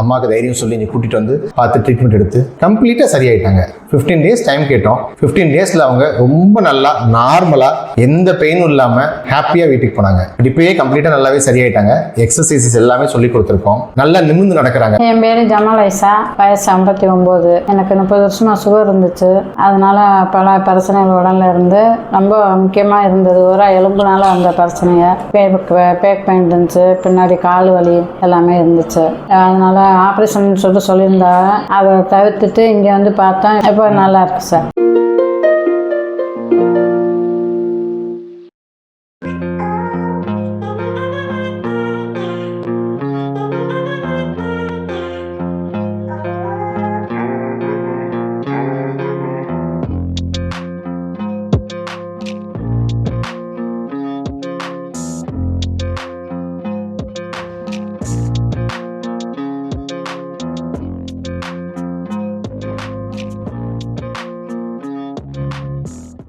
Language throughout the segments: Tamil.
அம்மாவுக்கு தைரியம் சொல்லி நீ கூட்டிட்டு வந்து பார்த்து ட்ரீட்மெண்ட் எடுத்து கம்ப்ளீட்டாக சரியாயிட்டாங்க. ஃபிஃப்டீன் டேஸ் டைம் கேட்டோம். ஃபிஃப்டீன் டேஸில் அவங்க ரொம்ப நல்லா நார்மலாக எந்த பெயினும் இல்லாமல் ஹாப்பியாக வீட்டுக்கு போனாங்க. இப்பயே கம்ப்ளீட்டாக நல்லாவே சரியாயிட்டாங்க. எக்ஸசைசஸ் எல்லாமே சொல்லி கொடுத்துருக்கோம். நல்லா நிமிர்ந்து நடக்கிறாங்க. என் பேர் ஜமால் ஐசா. வயசு ஐம்பத்தி ஒம்பது. எனக்கு முப்பது வருஷமாக சுகர் இருந்துச்சு. அதனால பல பிரச்சனைகள் உடல்ல இருந்து ரொம்ப முக்கியமாக இருந்தது. ஒரு எலும்புனால அந்த பிரச்சனையை பேக் பேக் பெயின் இருந்துச்சு. பின்னாடி கால் வலி எல்லாமே இருந்துச்சு. அதனால ஆப்ரேஷன் சொல்லிட்டு சொல்லியிருந்தா அதை தவிர்த்துட்டு இங்கே வந்து பார்த்தா இப்போ நல்லா இருக்கு சார்?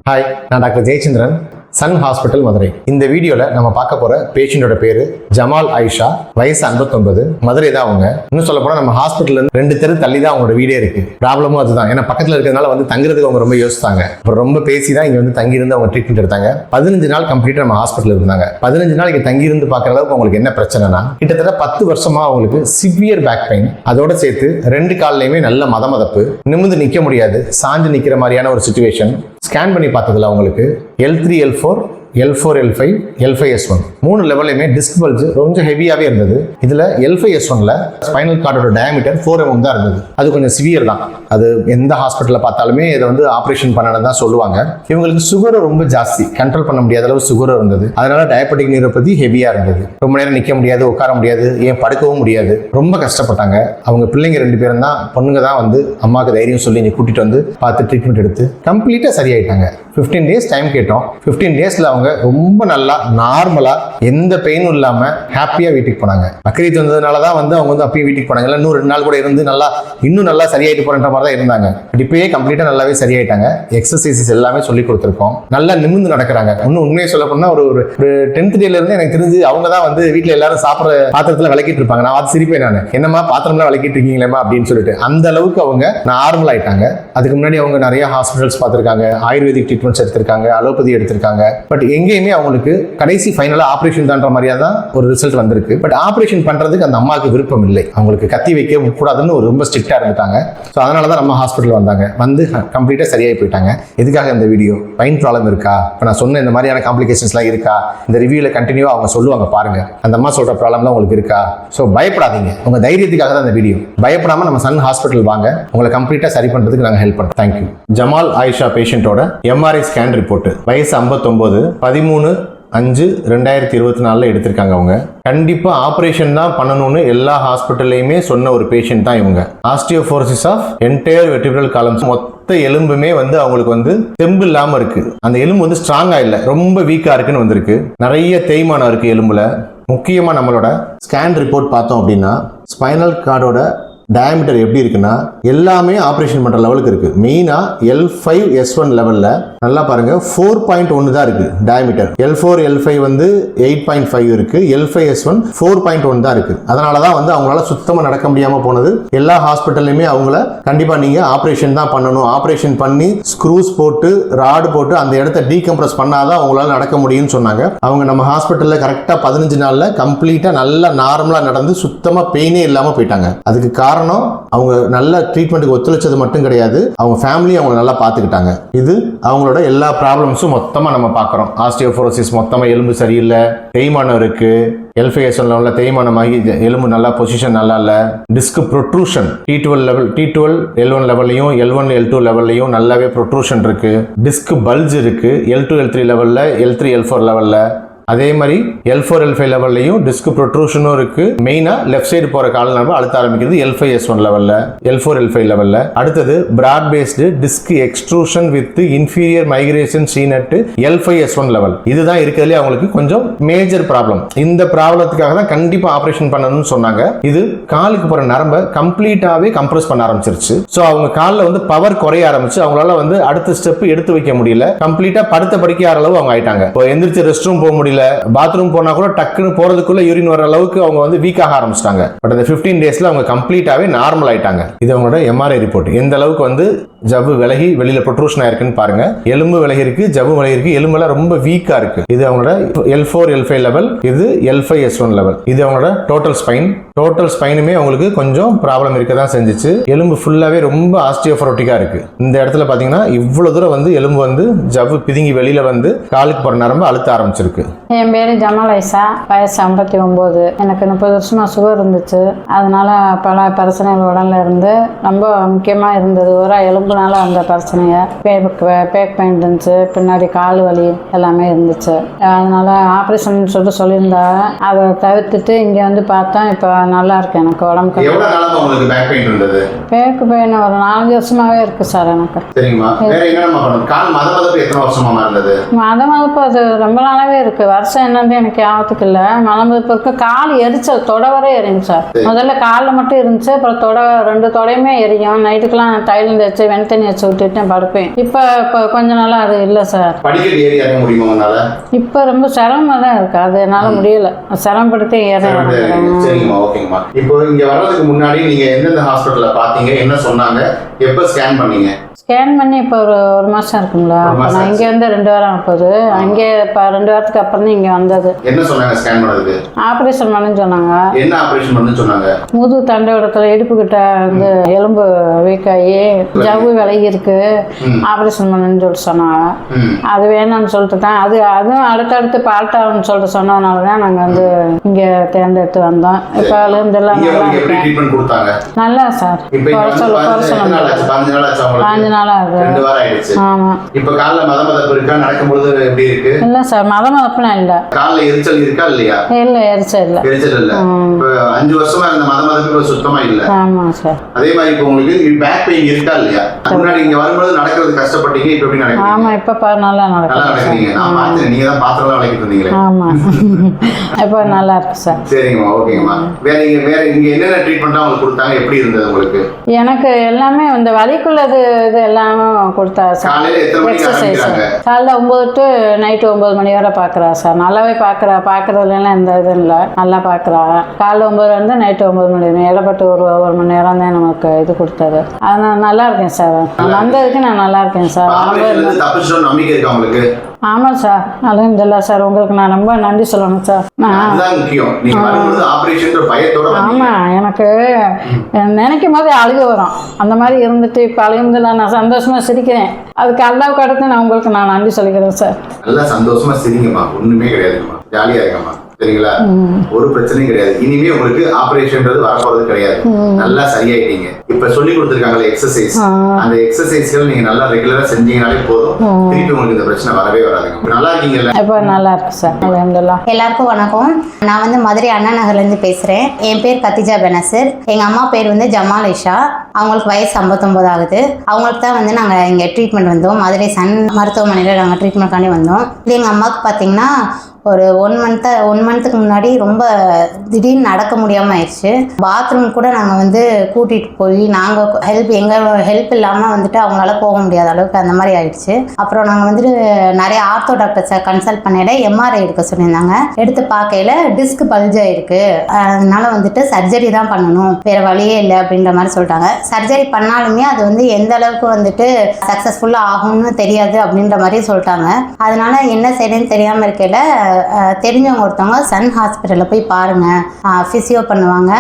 ஹாய் நான் doctor Jayachandran Sun Hospital Madurai. இந்த வீடியோவில் நம்ம பார்க்க போகிற பேஷண்ட்டோட பேர் ஜமால் ஐஷா வயசு 59 மதுரை தான் அவங்க. இன்னும் சொல்ல போனால் நம்ம ஹாஸ்பிட்டல் இருந்து ரெண்டு தெரு தள்ளி தான் அவங்களோட வீடே இருக்குது ப்ராப்ளமும் அதுதான். ஏன்னா பக்கத்தில் இருக்கிறதுனால வந்து தங்குறதுக்கு அவங்க ரொம்ப யோசித்தாங்க அப்புறம் ரொம்ப பேசி தான் இங்கே வந்து தங்கியிருந்து அவங்க ட்ரீட்மெண்ட் எடுத்தாங்க. பதினஞ்சு நாள் கம்ப்ளீட்டாக நம்ம ஹாஸ்பிட்டல் இருந்தாங்க. பதினஞ்சு நாள் இங்கே தங்கியிருந்து பார்க்குற அளவுக்கு அவங்களுக்கு என்ன பிரச்சனைனா கிட்டத்தட்ட பத்து வருஷமாக அவங்களுக்கு சிவியர் பேக் பெயின் அதோட சேர்த்து ரெண்டு கால்லையுமே நல்ல மத மதப்பு நிமிர்ந்து நிற்க முடியாது சாஞ்சு நிற்கிற மாதிரியான ஒரு சுச்சுவேஷன் ஸ்கேன் பண்ணி பார்த்ததுல உங்களுக்கு L three L four L four L five L five S one மூணு லெவல்லையுமே டிஸ்க் பல்ஜ் கொஞ்சம் ஹெவியாகவே இருந்தது. இதில் எல்ஃபை எஸ் ஒனில் ஸ்பைனல் கார்டோட டயமீட்டர் ஃபோர் எம்எம் தான் இருந்தது. அது கொஞ்சம் சிவியர் தான். அது எந்த ஹாஸ்பிட்டலில் பார்த்தாலுமே இதை வந்து ஆப்ரேஷன் பண்ணணும் தான் சொல்லுவாங்க. இவங்களுக்கு சுகர் ரொம்ப ஜாஸ்தி. கண்ட்ரோல் பண்ண முடியாத அளவு சுகர் இருந்தது. அதனால டயபெட்டிக் நியூரோபதி ஹெவியாக இருந்தது. ரொம்ப நேரம் நிற்க முடியாது உட்கார முடியாது ஏன் படுக்கவும் முடியாது. ரொம்ப கஷ்டப்பட்டாங்க. அவங்க பிள்ளைங்க ரெண்டு பேரும் தான் பொண்ணுங்க தான் வந்து அம்மாவுக்கு தைரியம் சொல்லி நீ கூட்டிட்டு வந்து பார்த்து ட்ரீட்மெண்ட் எடுத்து கம்ப்ளீட்டாக சரியாயிட்டாங்க. ஃபிஃப்டீன் டேஸ் டைம் கேட்டோம். ஃபிஃப்டீன் டேஸில் அவங்க ரொம்ப நல்லா நார்மலாக எந்த பெயினும் இல்லாமல் ஹாப்பியாக வீட்டுக்கு போனாங்க. பக்ரீத் வந்ததுனால தான் வந்து அவங்க வந்து அப்பயும் வீட்டுக்கு போனாங்க. இல்லை இன்னும் ரெண்டு நாள் கூட இருந்து நல்லா இன்னும் நல்லா சரியாயிட்டு போறன்ற மாதிரி தான் இருந்தாங்க. பட் இப்பயே கம்ப்ளீட்டாக நல்லாவே சரியாயிட்டாங்க. எக்ஸசைசஸ் எல்லாமே சொல்லி கொடுத்துருக்கோம். நல்லா நிமிர்ந்து நடக்கிறாங்க. இன்னும் உண்மையை சொல்ல போனா ஒரு ஒரு டென்த் டேல இருந்து எனக்கு தெரிஞ்சு அவங்க தான் வந்து வீட்டில் எல்லாரும் சாப்பிட்ற பாத்திரத்தில் விளக்கிட்டு இருப்பாங்க. நான் அது சிரிப்பேன் நான். என்னம்மா பாத்திரம்லாம் விளக்கிட்டு இருக்கீங்களேமா அப்படின்னு சொல்லிட்டு. அந்த அளவுக்கு அவங்க நார்மல் ஆயிட்டாங்க. அதுக்கு முன்னாடி அவங்க நிறைய ஹாஸ்பிட்டல்ஸ் பார்த்துருக்காங்க. ஆயுர்வேதிக் ட்ரீட்மெண்ட்ஸ் எடுத்திருக்காங்க. அலோபதி எடுத்திருக்காங்க. பட் எங்கேயுமே அவங்களுக்கு கடைசி ஃபைனலாக ஆப்ரேஷன் தான்ற மாதிரியா தான் ஒரு ரிசல்ட் வந்திருக்கு. பட் ஆப்ரேஷன் பண்றதுக்கு அந்த அம்மாவுக்கு விருப்பம் இல்லை. அவங்களுக்கு கத்தி வைக்க கூடாதுன்னு ஒரு ரொம்ப ஸ்ட்ரிக்டா இருந்துட்டாங்க. ஸோ அதனால தான் நம்ம ஹாஸ்பிட்டல் வந்தாங்க. வந்து கம்ப்ளீட்டாக சரியாகி போயிட்டாங்க. எதுக்காக இந்த வீடியோ பைன் ப்ராப்ளம் இருக்கா? இப்போ நான் சொன்ன இந்த மாதிரியான காம்ப்ளிகேஷன்ஸ்லாம் இருக்கா? இந்த ரிவ்யூவில் கண்டினியூவாக அவங்க சொல்லுவாங்க பாருங்க. அந்த அம்மா சொல்ற ப்ராப்ளம்லாம் உங்களுக்கு இருக்கா? ஸோ பயப்படாதீங்க. உங்க தைரியத்துக்காக தான் இந்த வீடியோ பயப்படாம நம்ம சன் ஹாஸ்பிட்டல் வாங்க. உங்களை கம்ப்ளீட்டாக சரி பண்றதுக்கு நாங்கள் ஹெல்ப் பண்ணுறோம் தேங்க்யூ ஜமால் ஆயிஷா பேஷண்ட்டோட எம்ஆர்ஐ ஸ்கேன் ரிப்போர்ட் வயசு 59 பதிமூணு அஞ்சு ரெண்டாயிரத்தி இருபத்தி நாலில் எடுத்திருக்காங்க அவங்க. கண்டிப்பாக ஆப்ரேஷன் தான் பண்ணணும்னு எல்லா ஹாஸ்பிட்டல்லையுமே சொன்ன ஒரு பேஷண்ட் தான் இவங்க. Osteoporosis of entire vertebral columns மொத்த எலும்புமே வந்து அவங்களுக்கு வந்து தெம்பு இல்லாமல் இருக்குது அந்த எலும்பு வந்து ஸ்ட்ராங்காக இல்லை. ரொம்ப வீக்காக இருக்குன்னு வந்திருக்கு. நிறைய தேய்மானம் இருக்குது எலும்பில். முக்கியமாக நம்மளோட ஸ்கேன் ரிப்போர்ட் பார்த்தோம் அப்படின்னா ஸ்பைனல் கார்டோட டயமீட்டர் எப்படி இருக்குன்னா எல்லாமே ஆப்ரேஷன் பண்ணுற லெவலுக்கு இருக்குது மெயினாக எல் ஃபைவ் எஸ் ஒன் லெவலில் நல்லா பாருங்க ஃபோர் பாயிண்ட் ஒன்று தான் இருக்குது diameter L four L five வந்து எயிட் பாயிண்ட் ஃபைவ் இருக்கு. L five S one four point one தான் இருக்குது அதனால தான் வந்து அவங்களால சுத்தமாக நடக்க முடியாமல் போனது. எல்லா ஹாஸ்பிட்டல்லையுமே அவங்கள கண்டிப்பாக நீங்கள் ஆப்ரேஷன் தான் பண்ணணும். ஆப்ரேஷன் பண்ணி ஸ்க்ரூஸ் போட்டு ராடு போட்டு அந்த இடத்த டீகம்ப்ரஸ் பண்ணாதான் அவங்களால நடக்க முடியும்னு சொன்னாங்க. அவங்க நம்ம ஹாஸ்பிட்டலில் கரெக்டாக பதினஞ்சு நாளில் கம்ப்ளீட்டாக நல்லா நார்மலாக நடந்து சுத்தமாக பெயினே இல்லாமல் போயிட்டாங்க. அதுக்கு காரணம் காரணம் அவங்க நல்ல ட்ரீட்மெண்ட்டுக்கு ஒத்துழைச்சது மட்டும் கிடையாது. அவங்க ஃபேமிலி அவங்கள நல்லா பார்த்துக்கிட்டாங்க. இது அவங்களோட எல்லா ப்ராப்ளம்ஸும் மொத்தமாக நம்ம பார்க்குறோம். ஆஸ்டியோஃபோரோசிஸ் மொத்தமாக எலும்பு சரியில்லை. தேய்மானம் இருக்குது எல்ஃபேஷன் லெவலில் தேய்மானமாகி எலும்பு நல்லா பொசிஷன் நல்லா இல்லை. Disc protrusion T twelve level T twelve L one லெவல்லையும் எல் ஒன் எல் டூ லெவல்லையும் நல்லாவே ப்ரொட்ரூஷன் இருக்குது டிஸ்க் பல்ஜ் இருக்குது எல் டூ எல் த்ரீ லெவலில் எல் த்ரீ எல் ஃபோர் லெவலில் அதே மாதிரி எல் ஃபோர் எல் ஃபைவ் லெவல்லையும் டிஸ்க் ப்ரொட்ரூஷனும் இருக்கு. மெயினா லெஃப்ட் சைடு போகிற கால நரம்பு அழுத்த ஆரம்பிக்கிறது எல் ஃபைவ் எஸ் ஒன் லெவலில் எல் ஃபோர் எல் ஃபைவ் லெவல்ல அடுத்தது broad based disc extrusion with inferior migration seen at L five S one level இதுதான் இருக்கிறதுலே அவங்களுக்கு கொஞ்சம் மேஜர் ப்ராப்ளம் இந்த ப்ராப்ளத்துக்காக தான் கண்டிப்பாக ஆப்ரேஷன் பண்ணணும்னு சொன்னாங்க. இது காலுக்கு போகிற நரம்பை கம்ப்ளீட்டாகவே கம்ப்ரஸ் பண்ண ஆரம்பிச்சிருச்சு. ஸோ அவங்க காலில் வந்து பவர் குறைய ஆரம்பிச்சு அவங்களால வந்து அடுத்த ஸ்டெப் எடுத்து வைக்க முடியல. கம்ப்ளீட்டாக படுத்த படிக்க அளவு அவங்க ஆயிட்டாங்க. இப்போ எந்திரிச்சு ரெஸ்ட் ரூம் போக முடியல. முடியல பாத்ரூம் போனா கூட டக்குன்னு போறதுக்குள்ள யூரின் வர அளவுக்கு அவங்க வந்து வீக் ஆக ஆரம்பிச்சிட்டாங்க. பட் அந்த 15 டேஸ்ல அவங்க கம்ப்ளீட்டாவே நார்மல் ஆயிட்டாங்க. இது அவங்களோட எம்ஆர்ஐ ரிப்போர்ட் எந்த அளவுக்கு வந்து ஜவ்வு விலகி வெளியில ப்ரொட்ரூஷன் ஆயிருக்குன்னு பாருங்க. எலும்பு விலகி இருக்கு ஜவ்வு விலகி இருக்கு. எலும்பெல்லாம் ரொம்ப வீக்கா இருக்கு. இது அவங்களோட L four L five level இது L five S one level இது அவங்களோட டோட்டல் ஸ்பைன் டோட்டல் ஸ்பைனுமே அவங்களுக்கு கொஞ்சம் ப்ராப்ளம் இருக்க தான் செஞ்சிச்சு. எலும்பு ஃபுல்லாவே ரொம்ப ஆஸ்டியோஃபரோட்டிக்கா இருக்கு. இந்த இடத்துல பாத்தீங்கன்னா இவ்வளவு தூரம் வந்து எலும்பு வந்து ஜவ்வு பிதுங்கி வெளியில வந்து காலுக்கு போற நரம்பு அழுத்த ஆரம்பிச்சிருக்கு. என் பேர் ஜமால் ஐசா வயசு ஐம்பத்தி ஒம்பது எனக்கு முப்பது வருஷமாக சுகர் இருந்துச்சு. அதனால பல பிரச்சனைகள் உடல்ல இருந்து ரொம்ப முக்கியமாக இருந்தது. ஒரு எலும்புனால வந்த பிரச்சனைங்க பேக் பேக் பெயின் இருந்துச்சு. பின்னாடி கால் வலி எல்லாமே இருந்துச்சு. அதனால ஆப்ரேஷன் சொல்லிட்டு சொல்லியிருந்தாங்க அதை தவிர்த்துட்டு இங்கே வந்து பார்த்தா இப்போ நல்லா இருக்கு எனக்கு உடம்புக்கு. பேக் பெயின் இருந்தது? பேக்கு பெயின் ஒரு நாலஞ்சு வருஷமாவே இருக்கு சார் எனக்கு. மத மதப்பு அது ரொம்ப நாளாவே இருக்கு. வருஷம் என்னன்னு எனக்கு ஞாபகத்துக்கு இல்லை. மதிப்பு இருக்கு கால் எரிச்சல் தொட வரை எரியும் சார். முதல்ல காலில் மட்டும் இருந்துச்சு அப்புறம் தொட ரெண்டு தொடையுமே எரியும். நைட்டுக்கெல்லாம் தைலம் தேய்ச்சி வெண்தண்ணி வச்சு விட்டுட்டு படுப்பேன். இப்போ இப்போ கொஞ்ச நாளா அது இல்லை சார். இப்போ ரொம்ப சிரமமாக தான் இருக்கு. அது என்னால் முடியல. சிரமப்படுத்தி ஏற சரிங்கம்மா ஓகேங்கம்மா. இப்போ இங்க வர்றதுக்கு முன்னாடி நீங்க எந்தெந்த ஹாஸ்பிட்டல்ல பாத்தீங்க? என்ன சொன்னாங்க? எப்ப ஸ்கேன் பண்ணீங்க? ஸ்கேன் பண்ணி இப்போ ஒரு ஒரு மாதம் இருக்குங்களா நான் இங்கே வந்து ரெண்டு வாரம் ஆகுது அங்கே இப்போ ரெண்டு வாரத்துக்கு அப்புறம் தான் இங்கே வந்தது. என்ன சொன்னாங்க ஸ்கேன் பண்ணதுக்கு? ஆப்ரேஷன் பண்ணு சொன்னாங்க. என்ன ஆபரேஷன் பண்ணு சொன்னாங்க? முதுகு தண்டோடத்துல இடுப்பு கிட்ட வந்து எலும்பு வீக்காகி ஜவ்வு விலகி இருக்கு. ஆப்ரேஷன் பண்ணுன்னு சொல்லிட்டு சொன்னாங்க. அது வேணும்னு சொல்லிட்டு தான் அது அதுவும் அடுத்தடுத்து பால்ட்டாகும்னு சொல்லிட்டு சொன்னதுனால தான் நாங்கள் வந்து இங்கே தேர்ந்தெடுத்து வந்தோம். இப்போ இங்க நல்லா நல்லா சார். குறை சொல்ல குறை சொல்ல. நாள் ஆச்சு பாஞ்சு நாள் ஆச்சு ரெண்டு வாரம் ஆயிடுச்சு. இப்போ கால்ல மத மதப்பு இருக்கா? நடக்கும்போது எப்படி இருக்கு? இல்லை சார் மத மதப்புலாம் இல்லை. கால்ல எரிச்சல் இருக்கா இல்லையா? இல்லை எரிச்சல் இல்லை. எரிச்சல் இல்ல. இப்போ அஞ்சு வருஷமா இருந்த மத மதப்பு சுத்தமா இல்ல. சார். அதே மாதிரி இப்போ உங்களுக்கு பேக் பெயின் இருக்கா இல்லையா? முன்னாடி இங்க வரும்போது நடக்கிறது கஷ்டப்பட்டீங்க இப்போ எப்படி நடக்கிறீங்க? ஆமாம் இப்போ பா நல்லா நல்லா நடக்குது நடக்கிறீங்க. நான் பார்த்தேன் நீங்க தான் பாத்திரம் விளக்கிட்டு இருந்தீங்களே ஆமாம் இப்போ நல்லா இருக்கு சார். சரிங்கம்மா ஓகேங்கம்மா. வேற இங்க வேற இங்க என்னென்ன ட்ரீட்மெண்ட்லாம் உங்களுக்கு கொடுத்தாங்க? எப்படி இருந்தது உங்களுக்கு? எனக்கு எல்லாமே இந்த வலிக்குள்ளது இது எல்லாமே கொடுத்தா சார். எக்ஸசைஸ் காலைல ஒம்பது டு நைட்டு ஒம்பது மணி வரை பார்க்குறா சார். நல்லாவே பார்க்குறா பார்க்குறதுலாம் எந்த இதுவும் இல்லை. நல்லா பார்க்குறா காலைல ஒம்பதுலேருந்து நைட்டு ஒம்பது மணி வரைக்கும் இடப்பட்டு ஒரு ஒரு மணி நேரம் தான் நமக்கு இது கொடுத்தது. அதனால் நல்லா இருக்கேன் சார் வந்ததுக்கு நான் நல்லா இருக்கேன் சார் நம்பிக்கை இருக்கா ஆமாம் சார். அலமதுல்லா சார். உங்களுக்கு நான் ரொம்ப நன்றி சொல்லணும் சார். ஆமாம் எனக்கு நினைக்கும் போது அழுக வரும். அந்த மாதிரி இருந்துட்டு இப்போ அழுகும்போது நான் சந்தோஷமாக சிரிக்கிறேன். அதுக்கு அல்லாவுக்கு அடுத்து நான் உங்களுக்கு நான் நன்றி சொல்லிக்கிறேன் சார். நல்லா சந்தோஷமா சிரிங்கம்மா. ஒண்ணுமே கிடையாதுங்கம்மா. ஜாலியா இருக்கம்மா சரிங்களா ஒரு பிரச்சனையும் கிடையாது. இனிமே உங்களுக்கு ஆபரேஷன்ன்றது வரப்போறது கிடையாது. நல்லா சரியாயிட்டீங்க. இப்ப சொல்லி கொடுத்துருக்காங்களே எக்ஸசைஸ் அந்த எக்ஸசைஸ்கள் நீங்க நல்லா ரெகுலரா செஞ்சீங்கனாலே போதும். திருப்பி உங்களுக்கு இந்த பிரச்சனை வரவே வராதுங்க. இப்ப நல்லா இருக்கீங்கல்ல? இப்போ நல்லா இருக்கு சார். அலமதுல்லா. எல்லாருக்கும் வணக்கம். நான் வந்து மதுரை அண்ணா நகர்லேருந்து பேசுகிறேன் என் பேர் கத்திஜா பெனசர். எங்கள் அம்மா பேர் வந்து ஜமால் இஷா. அவங்களுக்கு வயசு 59 ஆகுது. அவங்களுக்கு தான் வந்து நாங்கள் இங்கே ட்ரீட்மெண்ட் வந்தோம். மதுரை சன் மருத்துவமனையில் நாங்கள் ட்ரீட்மெண்ட்காண்டி வந்தோம். இது எங்கள் அம்மாவுக்கு பார்த்தீங்கன்னா ஒரு ஒன் மந்த்து ஒன் மந்த்துக்கு முன்னாடி ரொம்ப திடீர்னு நடக்க முடியாமல் ஆயிடுச்சு. பாத்ரூம் கூட நாங்கள் வந்து கூட்டிகிட்டு போய் நாங்கள் ஹெல்ப் எங்கள் ஹெல்ப் இல்லாமல் வந்துட்டு அவங்களால போக முடியாத அளவுக்கு அந்த மாதிரி ஆயிடுச்சு. அப்புறம் நாங்கள் வந்துட்டு நிறைய ஆர்த்தோ டாக்டர்ஸை கன்சல்ட் பண்ணிட எம்ஆர்ஐ எடுக்க சொல்லியிருந்தாங்க. எடுத்து பார்க்கையில டிஸ்க் பல்ஜ் ஆயிருக்கு. அதனால வந்துட்டு சர்ஜரி தான் பண்ணணும். வேற வழியே இல்லை அப்படின்ற மாதிரி சொல்லிட்டாங்க. சர்ஜரி பண்ணாலுமே அது வந்து எந்த அளவுக்கு வந்துட்டு சக்ஸஸ்ஃபுல்லாக ஆகும்னு தெரியாது அப்படின்ற மாதிரி சொல்லிட்டாங்க. அதனால என்ன செய்யணும்னு தெரியாமல் இருக்கையில தெரிஞ்சவங்க ஒருத்தவங்க சன் ஹாஸ்பிட்டலில் போய் பாருங்கள் ஃபிசியோ பண்ணுவாங்க.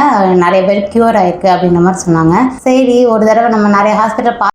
நிறைய பேர் க்யூர் ஆயிருக்கு அப்படின்ற மாதிரி சொன்னாங்க. சரி ஒரு தடவை நம்ம நிறைய ஹாஸ்பிட்டல் பா